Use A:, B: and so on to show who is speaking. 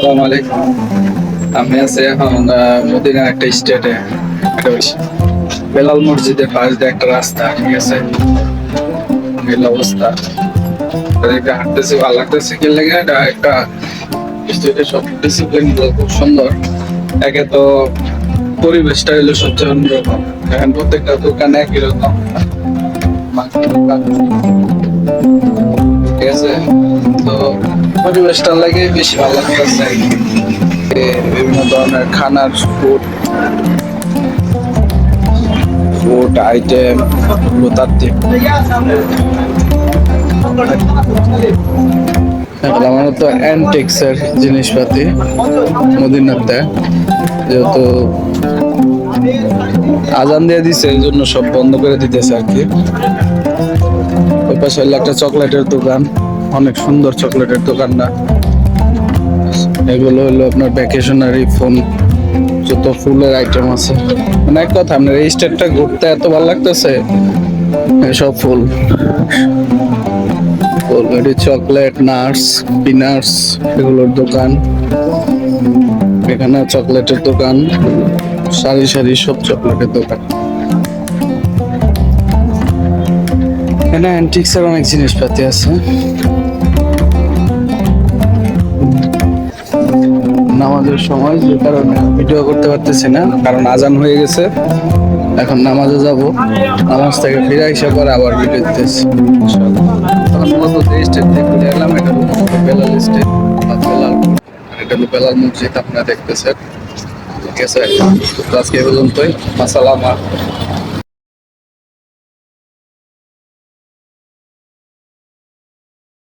A: আসসালামু আলাইকুম। আমি আছি এখন মদিনার একটা স্টেটে। বেলাল মসজিদের পাশ দিয়ে একটা রাস্তা, ঠিক আছে? এই অবস্থা। এদিকে হাঁটতেছি, ভালো লাগতেছে কি লেগে? এটা একটা স্টেটে সব ডিসিপ্লিন খুব সুন্দর। একে তো পরিবেশটা হলো সবচেয়ে অন্যরকম। এখন প্রত্যেকটা দোকানে একই রকম। পরিবেশটা লাগে, বেশি ভালো লাগতেছে বিভিন্ন ধরনের খানার ফুড ফুড আইটেম আমার তো অ্যান্টিক্সের জিনিসপাতি মদিনাতে, যেহেতু আজান দিয়ে দিছে, এই জন্য সব বন্ধ করে দিতেছে আর কি। ওই পাশে একটা চকলেটের দোকান। অনেক সুন্দর চকলেটের দোকান না এগুলো হলো আপনার ভ্যাকেশনারি ফোন যত ফুলের আইটেম আছে। মানে এক কথা, আপনার এই স্টেটটা ঘুরতে এত ভালো লাগতেছে? সব ফুল। ফুল এটি চকলেট নার্স পিনাটস এগুলোর দোকান। এখানে চকলেটের দোকান। সারি সারি সব চকলেটের দোকান। এখানে অ্যান্টিক্সের অনেক জিনিসপাতি আছে। নামাজের সময়, যে কারণে ভিডিও করতে পারতেছি না, কারণ আজান হয়ে গেছে। এখন নামাজে যাব। নামাজ থেকে ফিরে এসে পরে আবার ভিডিও দিতেছি। তখন স্টেট স্টেট মসজিদ, আপনারা দেখতেছেন। ঠিক আছে? আজকে পর্যন্তই। আসসালাম